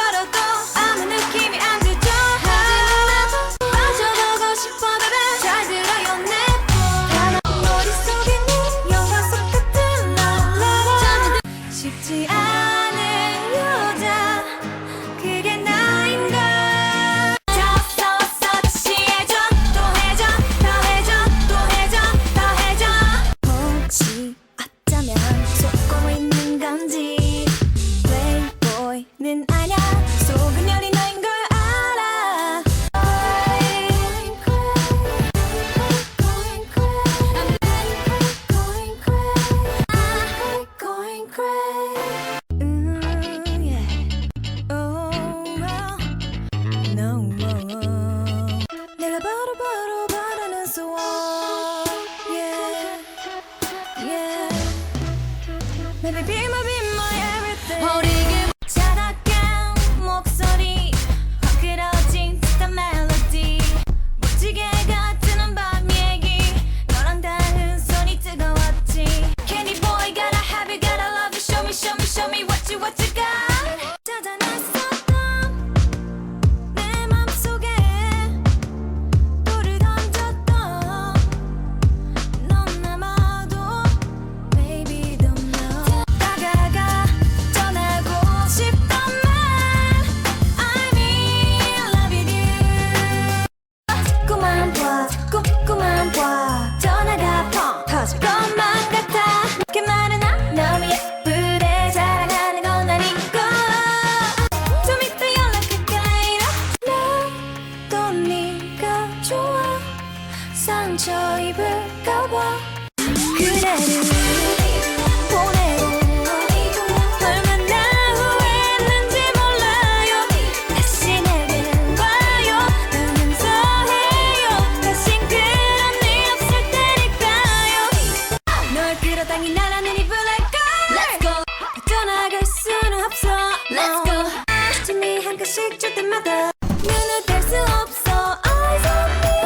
gotta go. Baby, be my baby. 걸어다니 나라는 이 블랙걸. Let's go. 떠나갈 수는 없어. Let's go. 짐이 한 칸씩 줄 때마다 눈을 뗄 수 없어. Eyes on me.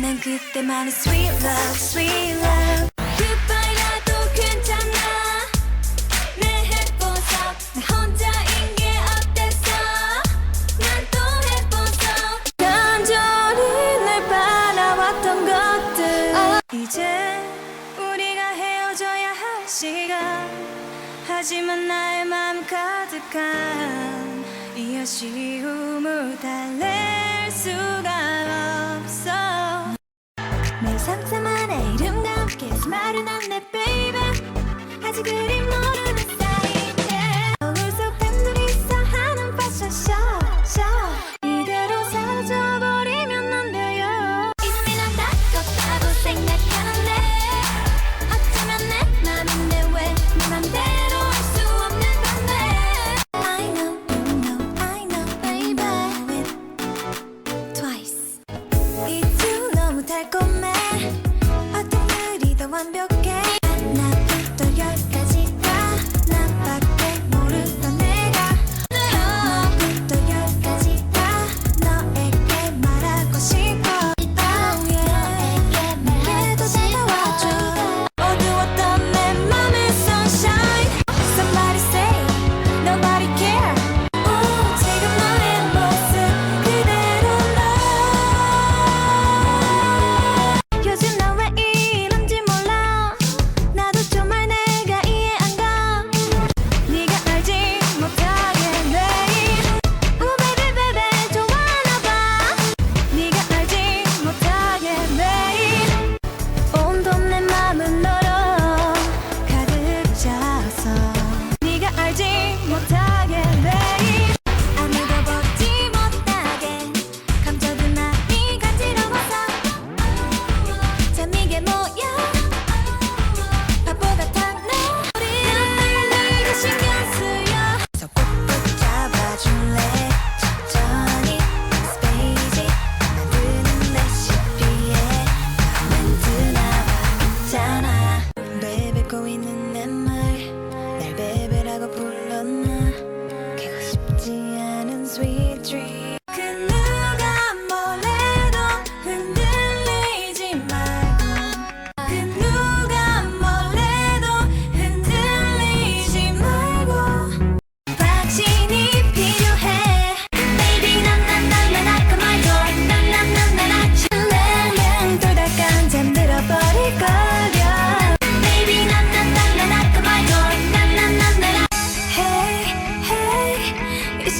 스윗. 그때만의 sweet love, sweet love. 시간. 하지만 나의 마음 가득한 이 아쉬움을 달랠 수가 없어. 내 상상 안에 이름과 함께 스마일은 안내 baby. 아직 그리 모르는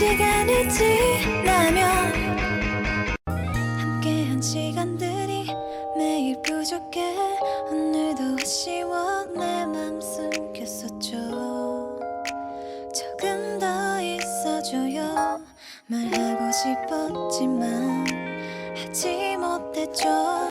시간이 지나면 함께한 시간들이 매일 부족해. 오늘도 아쉬워 내 맘 숨겼었죠. 조금 더 있어줘요. 말하고 싶었지만 하지 못했죠.